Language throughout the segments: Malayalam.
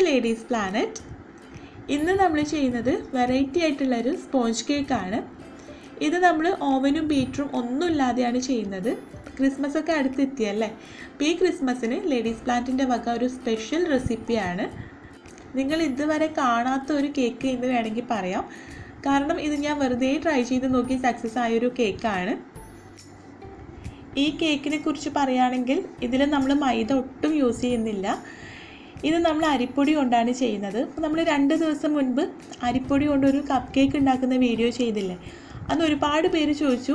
ടു ലേഡീസ് പ്ലാനറ്റ് ഇന്ന് നമ്മൾ ചെയ്യുന്നത് വെറൈറ്റി ആയിട്ടുള്ളൊരു സ്പോഞ്ച് കേക്കാണ് ഇത് നമ്മൾ ഓവനും ബീറ്ററും ഒന്നും ഇല്ലാതെയാണ് ചെയ്യുന്നത്. ക്രിസ്മസ് ഒക്കെ അടുത്തെത്തിയല്ലേ അപ്പോൾ ഈ ക്രിസ്മസിന് ലേഡീസ് പ്ലാന്റിന്റെ വക ഒരു സ്പെഷ്യൽ റെസിപ്പിയാണ് നിങ്ങൾ ഇതുവരെ കാണാത്ത ഒരു കേക്ക് എന്ന് വേണമെങ്കിൽ പറയാം. കാരണം ഇത് ഞാൻ വെറുതെ ട്രൈ ചെയ്ത് നോക്കി സക്സസ് ആയൊരു കേക്കാണ് ഈ കേക്കിനെ കുറിച്ച് പറയുകയാണെങ്കിൽ ഇതിൽ നമ്മൾ മൈദ ഒട്ടും യൂസ് ചെയ്യുന്നില്ല. ഇത് നമ്മൾ അരിപ്പൊടി കൊണ്ടാണ് ചെയ്യുന്നത്. അപ്പോൾ നമ്മൾ രണ്ട് ദിവസം മുൻപ് അരിപ്പൊടി കൊണ്ടൊരു കപ്പ് കേക്ക് ഉണ്ടാക്കുന്ന വീഡിയോ ചെയ്തില്ലേ? അന്ന് ഒരുപാട് പേര് ചോദിച്ചു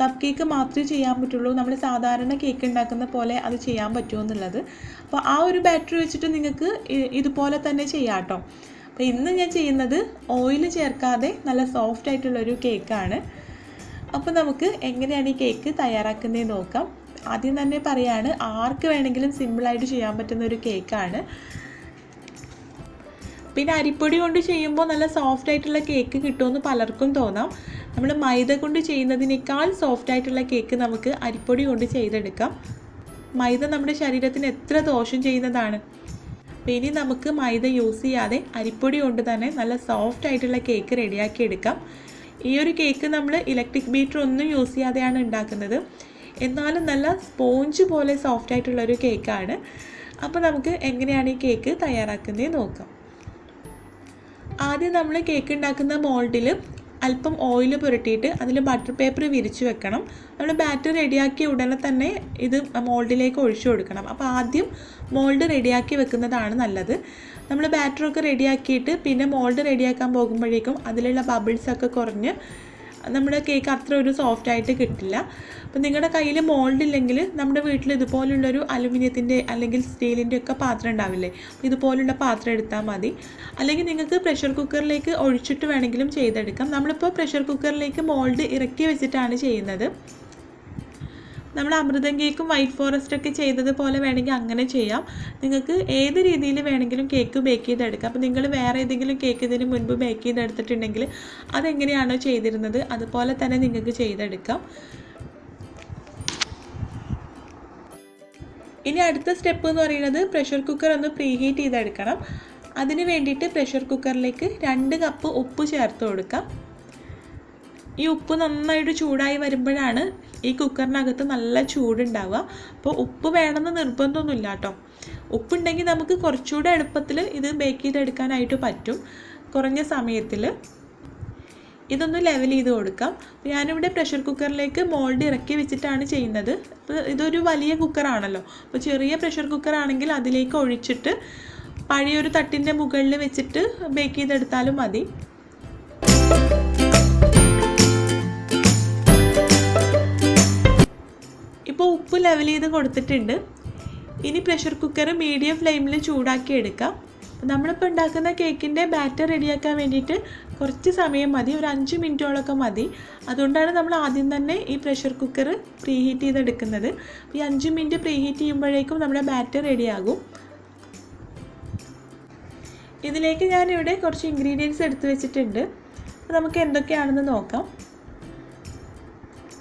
കപ്പ് കേക്ക് മാത്രമേ ചെയ്യാൻ പറ്റുള്ളൂ. നമ്മൾ സാധാരണ കേക്ക് ഉണ്ടാക്കുന്ന പോലെ അത് ചെയ്യാൻ പറ്റുമോ എന്നുള്ളത്? അപ്പോൾ ആ ഒരു ബാറ്ററി വെച്ചിട്ട് നിങ്ങൾക്ക് ഇതുപോലെ തന്നെ ചെയ്യാം കേട്ടോ. അപ്പോൾ ഇന്ന് ഞാൻ ചെയ്യുന്നത് ഓയിൽ ചേർക്കാതെ നല്ല സോഫ്റ്റ് ആയിട്ടുള്ളൊരു കേക്കാണ് അപ്പോൾ നമുക്ക് എങ്ങനെയാണ് ഈ കേക്ക് തയ്യാറാക്കുന്നത് നോക്കാം. ആദ്യം തന്നെ പറയാണ് ആർക്ക് വേണമെങ്കിലും സിമ്പിളായിട്ട് ചെയ്യാൻ പറ്റുന്ന ഒരു കേക്കാണ് പിന്നെ അരിപ്പൊടി കൊണ്ട് ചെയ്യുമ്പോൾ നല്ല സോഫ്റ്റ് ആയിട്ടുള്ള കേക്ക് കിട്ടുമെന്ന് പലർക്കും തോന്നാം. നമ്മൾ മൈദ കൊണ്ട് ചെയ്യുന്നതിനേക്കാൾ സോഫ്റ്റ് ആയിട്ടുള്ള കേക്ക് നമുക്ക് അരിപ്പൊടി കൊണ്ട് ചെയ്തെടുക്കാം. മൈദ നമ്മുടെ ശരീരത്തിന് എത്ര ദോഷം ചെയ്യുന്നതാണ്. അപ്പോൾ ഇനി നമുക്ക് മൈദ യൂസ് ചെയ്യാതെ അരിപ്പൊടി കൊണ്ട് തന്നെ നല്ല സോഫ്റ്റ് ആയിട്ടുള്ള കേക്ക് റെഡിയാക്കി എടുക്കാം. ഈ ഒരു കേക്ക് നമ്മൾ ഇലക്ട്രിക് ബീറ്റർ ഒന്നും യൂസ് ചെയ്യാതെയാണ് ഉണ്ടാക്കുന്നത്. എന്നാലും നല്ല സ്പോഞ്ച് പോലെ സോഫ്റ്റ് ആയിട്ടുള്ള ഒരു കേക്കാണ് അപ്പോൾ നമുക്ക് എങ്ങനെയാണ് ഈ കേക്ക് തയ്യാറാക്കുന്നത് നോക്കാം. ആദ്യം നമ്മൾ കേക്ക് ഉണ്ടാക്കുന്ന മോൾഡിൽ അല്പം ഓയിൽ പുരട്ടിയിട്ട് അതിൽ ബട്ടർ പേപ്പർ വിരിച്ചു വെക്കണം. നമ്മൾ ബാറ്റർ റെഡിയാക്കിയ ഉടനെ തന്നെ ഇത് മോൾഡിലേക്ക് ഒഴിച്ചു കൊടുക്കണം. അപ്പോൾ ആദ്യം മോൾഡ് റെഡിയാക്കി വെക്കുന്നതാണ് നല്ലത്. നമ്മൾ ബാറ്ററൊക്കെ റെഡിയാക്കിയിട്ട് പിന്നെ മോൾഡ് റെഡിയാക്കാൻ പോകുമ്പോഴേക്കും അതിലുള്ള ബബിൾസൊക്കെ കുറഞ്ഞ് നമ്മുടെ കേക്ക് അത്ര ഒരു സോഫ്റ്റ് ആയിട്ട് കിട്ടില്ല. അപ്പോൾ നിങ്ങളുടെ കയ്യിൽ മോൾഡ് ഇല്ലെങ്കിൽ നമ്മുടെ വീട്ടിൽ ഇതുപോലുള്ളൊരു അലുമിനിയത്തിന്റെ അല്ലെങ്കിൽ സ്റ്റീലിന്റെ ഒക്കെ പാത്രം ഉണ്ടാവില്ലേ? ഇതുപോലുള്ള പാത്രം എടുത്താൽ മതി. അല്ലെങ്കിൽ നിങ്ങൾക്ക് പ്രഷർ കുക്കറിലേക്ക് ഒഴിച്ചിട്ട് വേണമെങ്കിലും ചെയ്തെടുക്കാം. നമ്മളിപ്പോൾ പ്രഷർ കുക്കറിലേക്ക് മോൾഡ് ഇറക്കി വെച്ചിട്ടാണ് ചെയ്യുന്നത്. നമ്മൾ അമൃതം കേക്കും വൈറ്റ് ഫോറസ്റ്റ് ഒക്കെ ചെയ്തതുപോലെ വേണമെങ്കിൽ അങ്ങനെ ചെയ്യാം. നിങ്ങൾക്ക് ഏത് രീതിയിൽ വേണമെങ്കിലും കേക്ക് ബേക്ക് ചെയ്തെടുക്കാം. അപ്പോൾ നിങ്ങൾ വേറെ ഏതെങ്കിലും കേക്ക് ഇതിന് മുൻപ് ബേക്ക് ചെയ്തെടുത്തിട്ടുണ്ടെങ്കിൽ അതെങ്ങനെയാണോ ചെയ്തിരുന്നത് അതുപോലെ തന്നെ നിങ്ങൾക്ക് ചെയ്തെടുക്കാം. ഇനി അടുത്ത സ്റ്റെപ്പ് എന്ന് പറയുന്നത് പ്രഷർ കുക്കർ ഒന്ന് പ്രീഹീറ്റ് ചെയ്തെടുക്കണം. അതിന് വേണ്ടിയിട്ട് പ്രഷർ കുക്കറിലേക്ക് രണ്ട് കപ്പ് ഉപ്പ് ചേർത്ത് കൊടുക്കാം. ഈ ഉപ്പ് നന്നായിട്ട് ചൂടായി വരുമ്പോഴാണ് ഈ കുക്കറിനകത്ത് നല്ല ചൂടുണ്ടാവുക. അപ്പോൾ ഉപ്പ് വേണമെന്ന് നിർബന്ധമൊന്നുമില്ല കേട്ടോ. ഉപ്പുണ്ടെങ്കിൽ നമുക്ക് കുറച്ചുകൂടെ എളുപ്പത്തിൽ ഇത് ബേക്ക് ചെയ്തെടുക്കാനായിട്ട് പറ്റും. കുറഞ്ഞ സമയത്തിൽ. ഇതൊന്ന് ലെവൽ ചെയ്ത് കൊടുക്കാം. ഞാനിവിടെ പ്രഷർ കുക്കറിലേക്ക് മോൾഡ് ഇറക്കി വെച്ചിട്ടാണ് ചെയ്യുന്നത്. അപ്പോൾ ഇതൊരു വലിയ കുക്കറാണല്ലോ. അപ്പോൾ ചെറിയ പ്രഷർ കുക്കറാണെങ്കിൽ അതിലേക്ക് ഒഴിച്ചിട്ട് പഴയൊരു തട്ടിന്റെ മുകളിൽ വെച്ചിട്ട് ബേക്ക് ചെയ്തെടുത്താലും മതി. ലെവൽ ചെയ്ത് കൊടുത്തിട്ടുണ്ട്. ഇനി പ്രഷർ കുക്കർ മീഡിയം ഫ്ലെയിമിൽ ചൂടാക്കി എടുക്കാം. നമ്മളിപ്പോൾ ഉണ്ടാക്കുന്ന കേക്കിന്റെ ബാറ്റർ റെഡിയാക്കാൻ വേണ്ടിയിട്ട് കുറച്ച് സമയം മതി. ഒരു അഞ്ച് മിനിറ്റോളൊക്കെ മതി. അതുകൊണ്ടാണ് നമ്മൾ ആദ്യം തന്നെ ഈ പ്രഷർ കുക്കർ പ്രീ ഹീറ്റ് ചെയ്തെടുക്കുന്നത്. ഈ അഞ്ച് മിനിറ്റ് പ്രീ ഹീറ്റ് ചെയ്യുമ്പോഴേക്കും നമ്മുടെ ബാറ്റർ റെഡിയാകും ഇതിലേക്ക് ഞാനിവിടെ കുറച്ച് ഇൻഗ്രീഡിയൻസ് എടുത്തു വെച്ചിട്ടുണ്ട്. നമുക്ക് എന്തൊക്കെയാണെന്ന് നോക്കാം.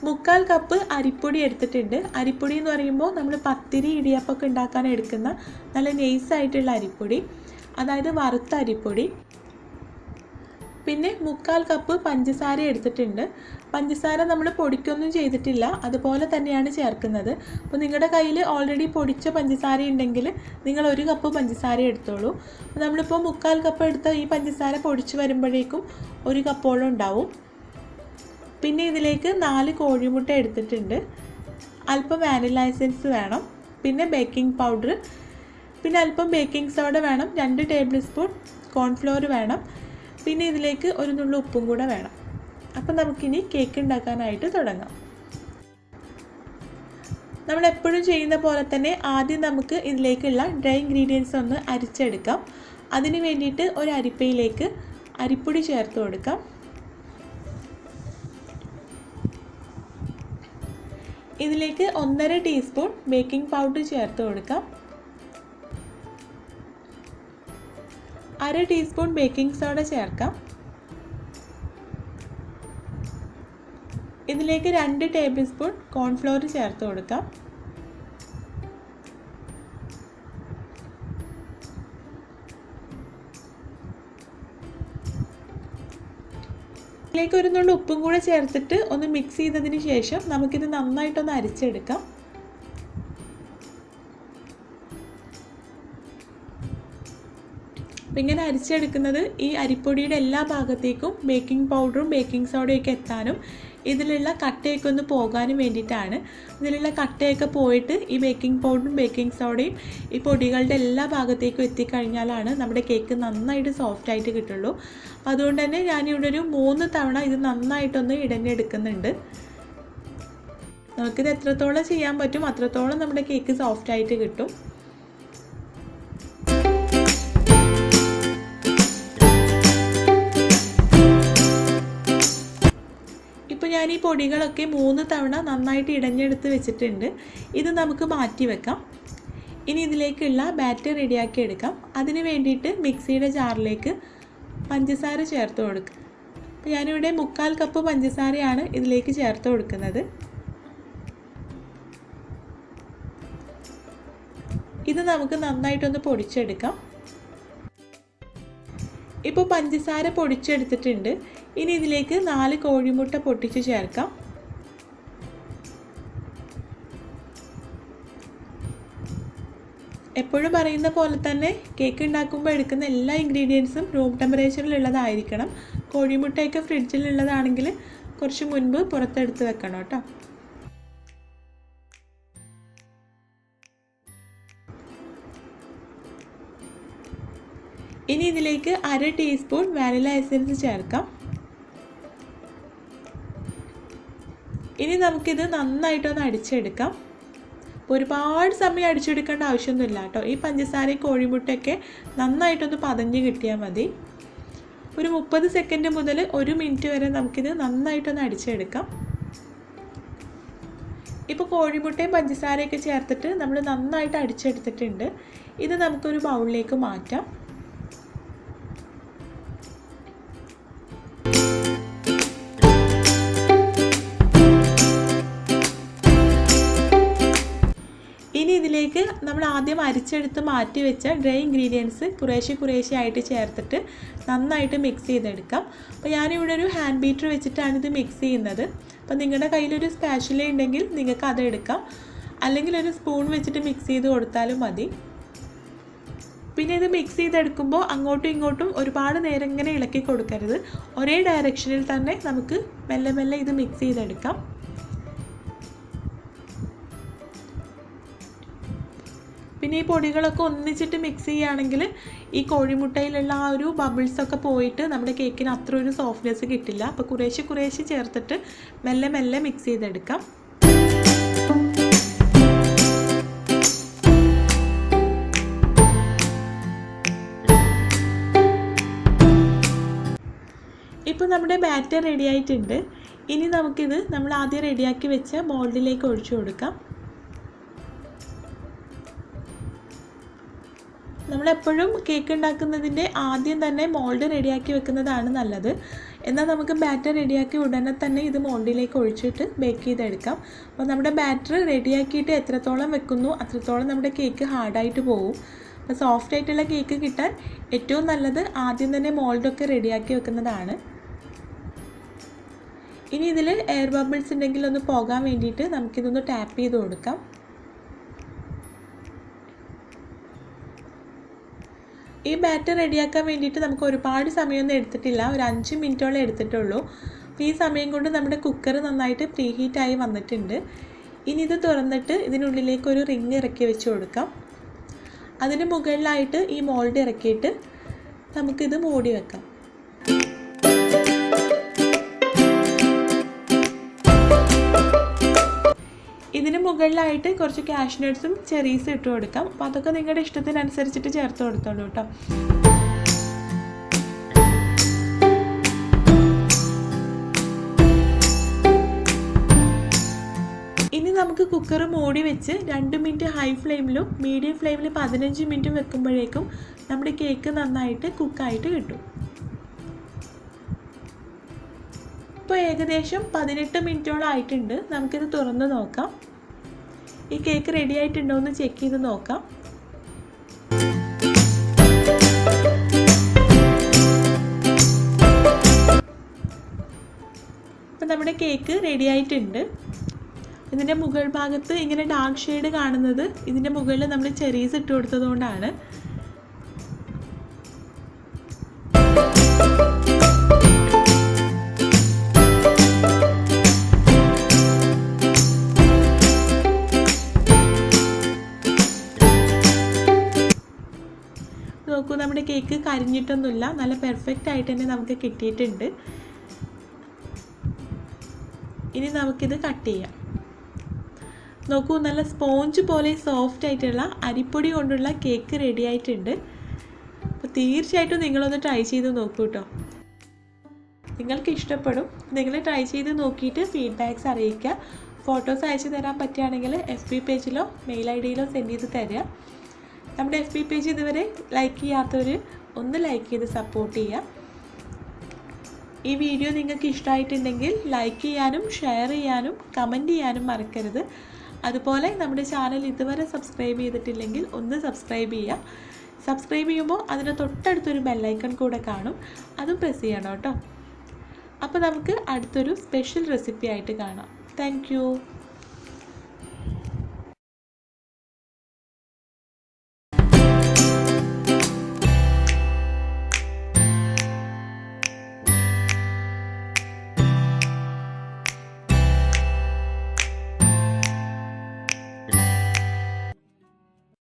മുക്കാൽ കപ്പ് അരിപ്പൊടി എടുത്തിട്ടുണ്ട്. അരിപ്പൊടി എന്ന് പറയുമ്പോൾ നമ്മൾ പത്തിരി ഇടിയപ്പമൊക്കെ ഉണ്ടാക്കാൻ എടുക്കുന്ന നല്ല നെയ്സായിട്ടുള്ള അരിപ്പൊടി. അതായത് വറുത്ത അരിപ്പൊടി. പിന്നെ മുക്കാൽ കപ്പ് പഞ്ചസാര എടുത്തിട്ടുണ്ട്. പഞ്ചസാര നമ്മൾ പൊടിക്കൊന്നും ചെയ്തിട്ടില്ല. അതുപോലെ തന്നെയാണ് ചേർക്കുന്നത്. അപ്പോൾ നിങ്ങളുടെ കയ്യിൽ ഓൾറെഡി പൊടിച്ച പഞ്ചസാര ഉണ്ടെങ്കിൽ നിങ്ങൾ ഒരു കപ്പ് പഞ്ചസാര എടുത്തോളൂ. നമ്മളിപ്പോൾ മുക്കാൽ കപ്പ് എടുത്ത ഈ പഞ്ചസാര പൊടിച്ച് വരുമ്പോഴേക്കും ഒരു കപ്പോളം ഉണ്ടാവും. പിന്നെ ഇതിലേക്ക് നാല് കോഴിമുട്ട എടുത്തിട്ടുണ്ട്. അല്പം വാനില എസൻസ് വേണം. പിന്നെ ബേക്കിംഗ് പൗഡർ. പിന്നെ അല്പം ബേക്കിംഗ് സോഡ വേണം. രണ്ട് ടേബിൾ സ്പൂൺ കോൺഫ്ലോർ വേണം. പിന്നെ ഇതിലേക്ക് ഒരു നുള്ളു ഉപ്പും കൂടെ വേണം. അപ്പം നമുക്കിനി കേക്ക് ഉണ്ടാക്കാനായിട്ട് തുടങ്ങാം. നമ്മൾ എപ്പോഴും ചെയ്യുന്ന പോലെ തന്നെ ആദ്യം നമുക്ക് ഇതിലേക്കുള്ള ഡ്രൈ ഇൻഗ്രീഡിയൻസ് ഒന്ന് അരിച്ചെടുക്കാം. അതിന് വേണ്ടിയിട്ട് ഒരു അരിപ്പയിലേക്ക് അരിപ്പൊടി ചേർത്ത് കൊടുക്കാം. ഇതിലേക്ക് ഒന്നര ടീസ്പൂൺ ബേക്കിംഗ് പൗഡർ ചേർത്ത് കൊടുക്കാം. അര ടീസ്പൂൺ ബേക്കിംഗ് സോഡ ചേർക്കാം. ഇതിലേക്ക് രണ്ട് ടേബിൾ സ്പൂൺ കോൺഫ്ലോർ ചേർത്ത് കൊടുക്കാം. ഇതിലേക്ക് ഒരു നുള്ളി ഉപ്പും കൂടെ ചേർത്തിട്ട് ഒന്ന് മിക്സ് ചെയ്തതിന് ശേഷം നമുക്കിത് നന്നായിട്ടൊന്ന് അരിച്ചെടുക്കാം. അപ്പം ഇങ്ങനെ അരിച്ചെടുക്കുന്നത് ഈ അരിപ്പൊടിയുടെ എല്ലാ ഭാഗത്തേക്കും ബേക്കിംഗ് പൗഡറും ബേക്കിംഗ് സോഡയൊക്കെ എത്താനും ഇതിലുള്ള കട്ടയൊക്കെ ഒന്ന് പോകാനും വേണ്ടിയിട്ടാണ്. ഇതിലുള്ള കട്ടയൊക്കെ പോയിട്ട് ഈ ബേക്കിംഗ് പൗഡറും ബേക്കിംഗ് സോഡയും ഈ പൊടികളുടെ എല്ലാ ഭാഗത്തേക്കും എത്തിക്കഴിഞ്ഞാലാണ് നമ്മുടെ കേക്ക് നന്നായിട്ട് സോഫ്റ്റ് ആയിട്ട് കിട്ടുള്ളൂ. അപ്പോൾ അതുകൊണ്ട് തന്നെ ഞാനിവിടെ ഒരു മൂന്ന് തവണ ഇത് നന്നായിട്ടൊന്ന് ഇടഞ്ഞെടുക്കുന്നുണ്ട്. നമുക്കിത് എത്രത്തോളം ചെയ്യാൻ പറ്റും അത്രത്തോളം നമ്മുടെ കേക്ക് സോഫ്റ്റ് ആയിട്ട് കിട്ടും. ഈ പൊടികളൊക്കെ മൂന്ന് തവണ നന്നായിട്ട് ഇടഞ്ഞെടുത്ത് വെച്ചിട്ടുണ്ട്. ഇത് നമുക്ക് മാറ്റി വെക്കാം. ഇനി ഇതിലേക്കുള്ള ബാറ്റർ റെഡിയാക്കി എടുക്കാം. അതിന് വേണ്ടിയിട്ട് മിക്സിയുടെ ജാറിലേക്ക് പഞ്ചസാര ചേർത്ത് കൊടുക്കുക അപ്പോൾ ഞാനിവിടെ മുക്കാൽ കപ്പ് പഞ്ചസാരയാണ് ഇതിലേക്ക് ചേർത്ത് കൊടുക്കുന്നത്. ഇത് നമുക്ക് നന്നായിട്ടൊന്ന് പൊടിച്ചെടുക്കാം. ഇപ്പോൾ പഞ്ചസാര പൊടിച്ചെടുത്തിട്ടുണ്ട്. ഇനി ഇതിലേക്ക് നാല് കോഴിമുട്ട പൊട്ടിച്ച് ചേർക്കാം. എപ്പോഴും പറയുന്ന പോലെ തന്നെ കേക്ക് ഉണ്ടാക്കുമ്പോൾ എടുക്കുന്ന എല്ലാ ഇൻഗ്രീഡിയൻസും റൂം ടെമ്പറേച്ചറിലുള്ളതായിരിക്കണം കോഴിമുട്ടയൊക്കെ ഫ്രിഡ്ജിലുള്ളതാണെങ്കിൽ കുറച്ച് മുൻപ് പുറത്തെടുത്ത് വെക്കണം കേട്ടോ. ഇതിലേക്ക് അര ടീസ്പൂൺ വാനില എസൻസ് ചേർക്കാം. ഇനി നമുക്കിത് നന്നായിട്ടൊന്ന് അടിച്ചെടുക്കാം. ഒരുപാട് സമയം അടിച്ചെടുക്കേണ്ട ആവശ്യമൊന്നുമില്ല കേട്ടോ. ഈ പഞ്ചസാരയും കോഴിമുട്ടയൊക്കെ നന്നായിട്ടൊന്ന് പതഞ്ഞ് കിട്ടിയാൽ മതി. ഒരു മുപ്പത് സെക്കൻഡ് മുതൽ ഒരു മിനിറ്റ് വരെ നമുക്കിത് നന്നായിട്ടൊന്ന് അടിച്ചെടുക്കാം. ഇപ്പോൾ കോഴിമുട്ടയും പഞ്ചസാരയൊക്കെ ചേർത്തിട്ട് നമ്മൾ നന്നായിട്ട് അടിച്ചെടുത്തിട്ടുണ്ട്. ഇത് നമുക്കൊരു ബൗളിലേക്ക് മാറ്റാം. ഇനി ഇതിലേക്ക് നമ്മൾ ആദ്യം അരിച്ചെടുത്ത് മാറ്റി വെച്ച ഡ്രൈ ഇൻഗ്രീഡിയൻസ് കുറേശ്ശെ കുറേശ്ശെ ആയിട്ട് ചേർത്തിട്ട് നന്നായിട്ട് മിക്സ് ചെയ്തെടുക്കാം. അപ്പോൾ ഞാനിവിടെ ഒരു ഹാൻഡ് ബീറ്റർ വെച്ചിട്ടാണ് ഇത് മിക്സ് ചെയ്യുന്നത്. അപ്പോൾ നിങ്ങളുടെ കയ്യിലൊരു സ്പാച്ചുല ഉണ്ടെങ്കിൽ നിങ്ങൾക്ക് അത് എടുക്കാം. അല്ലെങ്കിൽ ഒരു സ്പൂൺ വെച്ചിട്ട് മിക്സ് ചെയ്ത് കൊടുത്താലും മതി. പിന്നെ ഇത് മിക്സ് ചെയ്തെടുക്കുമ്പോൾ അങ്ങോട്ടും ഇങ്ങോട്ടും ഒരുപാട് നേരം ഇങ്ങനെ ഇളക്കി കൊടുക്കരുത്. ഒരേ ഡയറക്ഷനിൽ തന്നെ നമുക്ക് മെല്ലെ മെല്ലെ ഇത് മിക്സ് ചെയ്തെടുക്കാം. പിന്നെ ഈ പൊടികളൊക്കെ ഒന്നിച്ചിട്ട് മിക്സ് ചെയ്യുകയാണെങ്കിൽ ഈ കോഴിമുട്ടയിലുള്ള ആ ഒരു ബബിൾസൊക്കെ പോയിട്ട് നമ്മുടെ കേക്കിന് അത്ര ഒരു സോഫ്റ്റ്നെസ് കിട്ടില്ല. അപ്പോൾ കുറേശ്ശെ കുറേശ്ശെ ചേർത്തിട്ട് മെല്ലെ മെല്ലെ മിക്സ് ചെയ്തെടുക്കാം. നമ്മുടെ ബാറ്റർ റെഡി ആയിട്ടുണ്ട്. ഇനി നമുക്കിത് നമ്മൾ ആദ്യം റെഡിയാക്കി വെച്ച മോൾഡിലേക്ക് ഒഴിച്ചു കൊടുക്കാം. നമ്മളെപ്പോഴും കേക്ക് ഉണ്ടാക്കുന്നതിന്റെ ആദ്യം തന്നെ മോൾഡ് റെഡിയാക്കി വെക്കുന്നതാണ് നല്ലത്. എന്നാൽ നമുക്ക് ബാറ്റർ റെഡിയാക്കി ഉടനെ തന്നെ ഇത് മോൾഡിലേക്ക് ഒഴിച്ചിട്ട് ബേക്ക് ചെയ്തെടുക്കാം. അപ്പോൾ നമ്മുടെ ബാറ്റർ റെഡിയാക്കിയിട്ട് എത്രത്തോളം വെക്കുന്നു അത്രത്തോളം നമ്മുടെ കേക്ക് ഹാർഡായിട്ട് പോകും അപ്പോൾ സോഫ്റ്റ് ആയിട്ടുള്ള കേക്ക് കിട്ടാൻ ഏറ്റവും നല്ലത് ആദ്യം തന്നെ മോൾഡൊക്കെ റെഡിയാക്കി വെക്കുന്നതാണ്. ഇനി ഇതിൽ എയർ ബബിൾസ് ഉണ്ടെങ്കിൽ ഒന്ന് പോകാൻ വേണ്ടിയിട്ട് നമുക്കിതൊന്ന് ടാപ്പ് ചെയ്ത് കൊടുക്കാം. ഈ ബാറ്റർ റെഡിയാക്കാൻ വേണ്ടിയിട്ട് നമുക്ക് ഒരുപാട് സമയമൊന്നും എടുത്തിട്ടില്ല. ഒരു അഞ്ച് മിനിറ്റോളം എടുത്തിട്ടുള്ളൂ. അപ്പോൾ ഈ സമയം കൊണ്ട് നമ്മുടെ കുക്കർ നന്നായിട്ട് പ്രീ ഹീറ്റായി വന്നിട്ടുണ്ട്. ഇനി ഇത് തുറന്നിട്ട് ഇതിനുള്ളിലേക്ക് ഒരു റിങ് ഇറക്കി വെച്ച് കൊടുക്കാം. അതിന് മുകളിലായിട്ട് ഈ മോൾഡ് ഇറക്കിയിട്ട് നമുക്കിത് മൂടി വെക്കാം. മുകളിലായിട്ട് കുറച്ച് കാഷ്നട്ട്സും ചെറീസും ഇട്ട് കൊടുക്കാം. അപ്പോൾ അതൊക്കെ നിങ്ങളുടെ ഇഷ്ടത്തിനനുസരിച്ചിട്ട് ചേർത്ത് കൊടുത്തോളൂ കേട്ടോ ഇനി നമുക്ക് കുക്കർ മൂടി വെച്ച് രണ്ട് മിനിറ്റ് ഹൈ ഫ്ലെയിമിലും മീഡിയം ഫ്ലെയിമിൽ പതിനഞ്ച് മിനിറ്റും വെക്കുമ്പോഴേക്കും നമ്മുടെ കേക്ക് നന്നായിട്ട് കുക്കായിട്ട് കിട്ടും. ഇപ്പോൾ ഏകദേശം പതിനെട്ട് മിനിറ്റോളം ആയിട്ടുണ്ട്. നമുക്കിത് തുറന്ന് നോക്കാം. ഈ കേക്ക് റെഡി ആയിട്ടുണ്ടോ എന്ന് ചെക്ക് ചെയ്ത് നോക്കാം. നമ്മുടെ കേക്ക് റെഡി ആയിട്ടുണ്ട്. ഇതിന്റെ മുകൾ ഭാഗത്ത് ഇങ്ങനെ ഡാർക്ക് ഷെയ്ഡ് കാണുന്നത് ഇതിന്റെ മുകളിൽ നമ്മൾ ചെറീസ് ഇട്ട് കൊടുത്തതുകൊണ്ടാണ്. നമ്മുടെ കേക്ക് കരിഞ്ഞിട്ടൊന്നുമില്ല. നല്ല പെർഫെക്റ്റ് ആയിട്ട് തന്നെ നമുക്ക് കിട്ടിയിട്ടുണ്ട്. ഇനി നമുക്കിത് കട്ട് ചെയ്യാം. നോക്കൂ നല്ല സ്പോഞ്ച് പോലെ സോഫ്റ്റ് ആയിട്ടുള്ള അരിപ്പൊടി കൊണ്ടുള്ള കേക്ക് റെഡി ആയിട്ടുണ്ട്. അപ്പോൾ തീർച്ചയായിട്ടും നിങ്ങളൊന്ന് ട്രൈ ചെയ്ത് നോക്കൂ കേട്ടോ നിങ്ങൾക്ക് ഇഷ്ടപ്പെടും നിങ്ങൾ ട്രൈ ചെയ്ത് നോക്കിയിട്ട് ഫീഡ്ബാക്ക്സ് അറിയിക്കുക. ഫോട്ടോസ് അയച്ചു തരാൻ പറ്റുകയാണെങ്കിൽ എഫ് ബി പേജിലോ മെയിൽ ഐ ഡിയിലോ സെൻഡ് ചെയ്ത് തരിക. നമ്മുടെ എഫ് ബി പേജ് ഇതുവരെ ലൈക്ക് ചെയ്യാത്തവർ ഒന്ന് ലൈക്ക് ചെയ്ത് സപ്പോർട്ട് ചെയ്യുക ഈ വീഡിയോ നിങ്ങൾക്ക് ഇഷ്ടമായിട്ടുണ്ടെങ്കിൽ ലൈക്ക് ചെയ്യാനും ഷെയർ ചെയ്യാനും കമന്റ് ചെയ്യാനും മറക്കരുത്. അതുപോലെ നമ്മുടെ ചാനൽ ഇതുവരെ സബ്സ്ക്രൈബ് ചെയ്തിട്ടില്ലെങ്കിൽ ഒന്ന് സബ്സ്ക്രൈബ് ചെയ്യുക സബ്സ്ക്രൈബ് ചെയ്യുമ്പോൾ അതിന് തൊട്ടടുത്തൊരു ബെല്ലൈക്കൺ കൂടെ കാണും. അതും പ്രസ് ചെയ്യണം കേട്ടോ. അപ്പോൾ നമുക്ക് അടുത്തൊരു സ്പെഷ്യൽ റെസിപ്പി ആയിട്ട് കാണാം. താങ്ക്